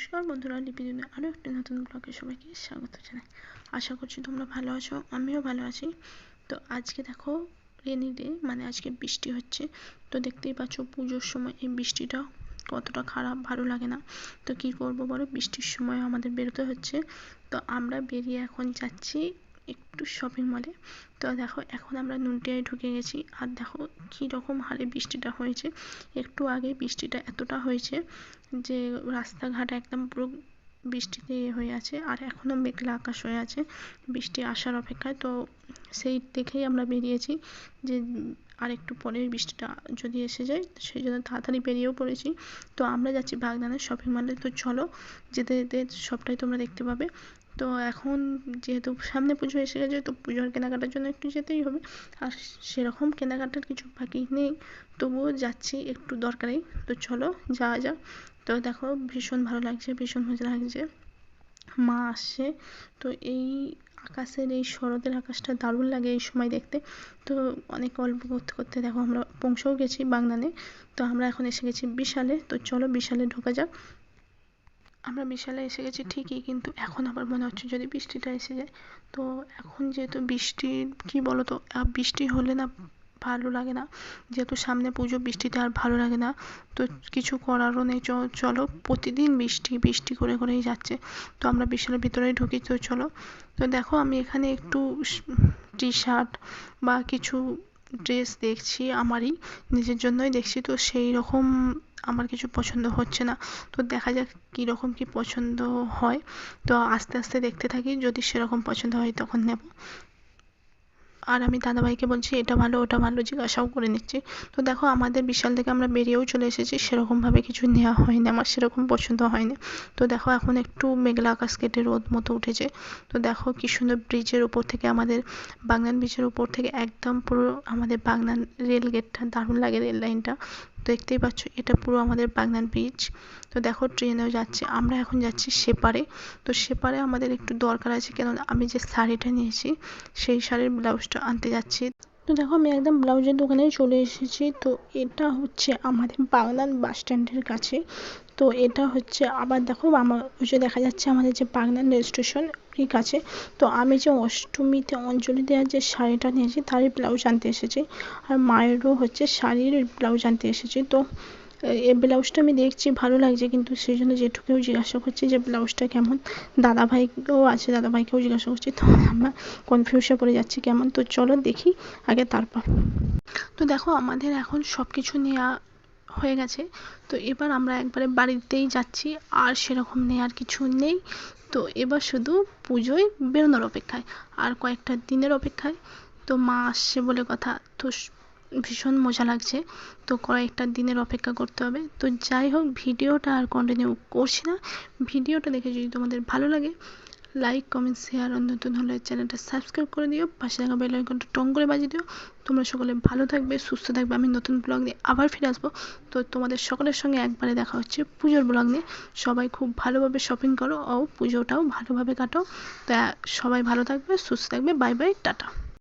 নমস্কার বন্ধুরা, লিপি দিনে আরও একটি নতুন ব্লগে সবাইকে স্বাগত জানাই। আশা করছি তোমরা ভালো আছো, আমিও ভালো আছি। তো আজকে দেখো রেনি ডে মানে আজকে বৃষ্টি হচ্ছে। তো দেখতেই পাচ্ছ পুজোর সময় এই বৃষ্টিটা কতটা খারাপ, ভালো লাগে না। তো কি করব বলো, বৃষ্টির সময় আমাদের বেরোতে হচ্ছে। তো আমরা বেরিয়ে এখন যাচ্ছি একটু শপিং মলে তো দেখো, এখন আমরা নুনটিয়ায় ঢুকে গেছি। আর দেখো কী রকম হারে বৃষ্টিটা হয়েছে। একটু আগে বৃষ্টিটা এতটা হয়েছে যে, রাস্তাঘাট একদম পুরো বৃষ্টিতে ইয়ে হয়ে আছে। আর এখনও মেঘলা আকাশ হয়ে আছে। বৃষ্টি আসার অপেক্ষায়। তো সেই দেখেই আমরা বেরিয়েছি যে আর একটু পরে বৃষ্টিটা যদি এসে যায়, সেই জন্য তাড়াতাড়ি বেরিয়েও পড়েছি। তো আমরা যাচ্ছি বাগদানের শপিং মলে তো চলো, যেতে যেতে সবটাই তোমরা দেখতে পাবে। তো এখন যেহেতু সামনে পুজো এসে গেছে, তো পুজোর কেনাকাটার জন্য একটু যেতেই হবে। আর সেরকম কেনাকাটার কিছু বাকি নেই, তবুও যাচ্ছি একটু দরকারেই। তো চলো, যাওয়া যাক। তো দেখো, ভীষণ ভালো লাগছে, ভীষণ মজা লাগছে। মা আসছে তো এই আকাশের এই শরতের আকাশটা দারুণ লাগে এই সময় দেখতে। তো অনেক গল্প করতে করতে দেখো আমরা পৌঁছেও গেছি বাগনানে। তো আমরা এখন এসে গেছি বিশালে। তো চলো বিশালে ঢোকা যাক। আমরা বিশালে এসে গেছি ঠিকই, কিন্তু এখন আবার মনে হচ্ছে যদি বৃষ্টিটা এসে যায়। তো এখন যেহেতু বৃষ্টি কি বলো তো বৃষ্টি হলে না ভালো লাগে না। যেহেতু সামনে পুজো, বৃষ্টিতে আর ভালো লাগে না। তো কিছু করারও নেই। চলো, প্রতিদিন বৃষ্টি বৃষ্টি করে, করেই যাচ্ছে। তো আমরা বিশালের ভিতরেই ঢুকি, তো চলো। তো দেখো, আমি এখানে একটু টি শার্ট বা কিছু ড্রেস দেখছি আমারই, নিজের জন্যই দেখছি। তো সেই রকম আমার কিছু পছন্দ হচ্ছে না। তো দেখা যাক কীরকম কী পছন্দ হয়। তো আস্তে আস্তে দেখতে থাকি। যদি সেরকম পছন্দ হয়, তখন নেব। আর আমি দাদাভাইকে বলছি, এটা ভালো, ওটা ভালো, জিজ্ঞাসাও করে নিচ্ছি। তো দেখো, আমাদের বিশাল থেকে আমরা বেরিয়েও চলে এসেছি, সেরকমভাবে কিছু নেওয়া হয়নি, আমার সেরকম পছন্দ হয়নি। তো দেখো, এখন একটু মেঘলা আকাশ কেটে রোদ মতো উঠেছে। তো দেখো, কি সুন্দর ব্রিজের উপর থেকে আমাদের বাগনান ব্রিজের উপর থেকে একদম পুরো আমাদের বাগনান রেল গেটটা, দারুণ লাগে রেল লাইনটা। দেখতেই পাচ্ছ, এটা পুরো আমাদের বাগনান ব্রিজ তো দেখো ট্রেনেও যাচ্ছে। আমরা এখন যাচ্ছি সেপারে। তো সেপারে আমাদের একটু দরকার আছে কেন আমি যে শাড়িটা নিয়েছি, সেই শাড়ির ব্লাউজটা আনতে যাচ্ছি। তো দেখো, আমি একদম ব্লাউজের দোকানে চলে এসেছি। তো এটা হচ্ছে আমাদের বাগনান বাস স্ট্যান্ডের কাছে। তো এটা হচ্ছে আবার দেখো, আমার ওই যে দেখা যাচ্ছে আমাদের যে বাগনান রেল স্টেশন ওই আছে? তো আমি যে অষ্টমীতে অঞ্জলি দেওয়ার যে শাড়িটা নিয়েছি, তারই ব্লাউজ আনতে এসেছি। আর মায়েরও হচ্ছে শাড়ির ব্লাউজ আনতে এসেছি। তো এই ব্লাউজটা আমি দেখছি, ভালো লাগছে কিন্তু সেই জন্য জেঠুকেও জিজ্ঞাসা করছি যে ব্লাউজটা কেমন। দাদাভাইকেও আছে, দাদাভাইকেও জিজ্ঞাসা করছি, তো আমরা কনফিউশে পড়ে যাচ্ছি কেমন। তো চলো দেখি, আগে তারপর। তো দেখো, আমাদের এখন সব কিছু নেওয়া হয়ে গেছে। তো এবার আমরা একবারে বাড়িতেই যাচ্ছি, আর সেরকম নেওয়ার কিছু নেই। তো এবার শুধু পুজোয় বেরোনোর অপেক্ষায়, আর কয়েকটা দিনের অপেক্ষায়। তো মা আসছে বলে কথা, তো ভীষণ মজা লাগছে। তো কয়েকটা দিনের অপেক্ষা করতে হবে। তো যাই হোক, ভিডিওটা আর কন্টিনিউ করছি না। ভিডিওটা দেখে যদি তোমাদের ভালো লাগে লাইক কমেন্ট শেয়ার আর নতুন হলে চ্যানেলটা সাবস্ক্রাইব করে দিও। পাশে থাকা বেল আইকনটা টং করে বাজিয়ে দিও। তোমরা সকলে ভালো থাকবে, সুস্থ থাকবে। আমি নতুন ব্লগ নিয়ে আবার ফিরে আসব। তো তোমাদের সকলের সঙ্গে একবারে দেখা হচ্ছে পুজোর ব্লগ নিয়ে। সবাই খুব ভালোভাবে শপিং করো। ও পুজোটাও ভালোভাবে কাটো। তা সবাই ভালো থাকবে, সুস্থ থাকবে। Bye bye tata.